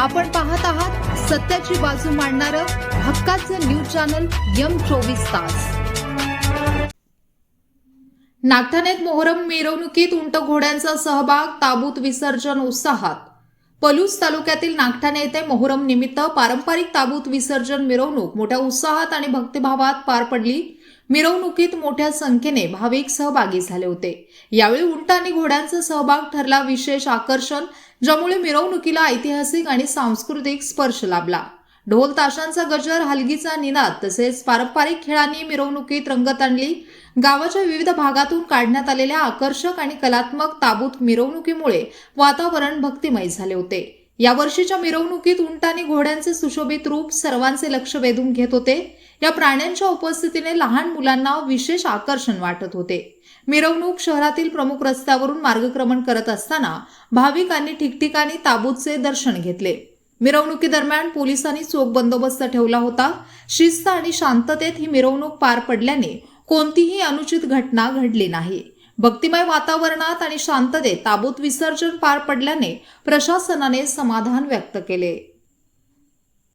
आपण पाहत आहात सत्याची बाजू मांडणारं हक्काचं न्यूज चॅनल यम चोवीस तास. नागठाण्यात मोहरम मिरवणुकीत उंट घोड्यांचा सहभाग ताबूत विसर्जन उत्साहात. पलूस तालुक्यातील नागठाणे येथे मोहरम निमित्त पारंपरिक ताबूत विसर्जन मिरवणूक मोठ्या उत्साहात आणि भक्तिभावात पार पडली. मिरवणुकीत मोठ्या संख्येने भाविक सहभागी झाले होते. यावेळी उंट आणि घोड्यांचा सहभाग ठरला विशेष आकर्षण ज्यामुळे मिरवणुकीला ऐतिहासिक आणि सांस्कृतिक स्पर्श लाभला. ढोल ताशांचा गजर हलगीचा निनाद तसेच पारंपरिक खेळांनी मिरवणुकीत रंगत आणली. गावाच्या विविध भागातून काढण्यात आलेल्या आकर्षक आणि कलात्मक ताबूत मिरवणुकीमुळे वातावरण भक्तिमय झाले होते. या वर्षीच्या मिरवणुकीत उंट आणि घोड्यांचे सुशोभित रूप सर्वांचे लक्ष वेधून घेत होते. या प्राण्यांच्या उपस्थितीने लहान मुलांना विशेष आकर्षण वाटत होते. मिरवणूक शहरातील प्रमुख रस्त्यावरून मार्गक्रमण करत असताना भाविकांनी ठिकठिकाणी ताबूतचे दर्शन घेतले. मिरवणुकीदरम्यान पोलिसांनी चोख बंदोबस्त ठेवला होता. शिस्त आणि शांततेत ही मिरवणूक पार पडल्याने कोणतीही अनुचित घटना घडली नाही. भक्तिमय वातावरणात आणि शांततेत ताबूत विसर्जन पार पडल्याने प्रशासनाने समाधान व्यक्त केले.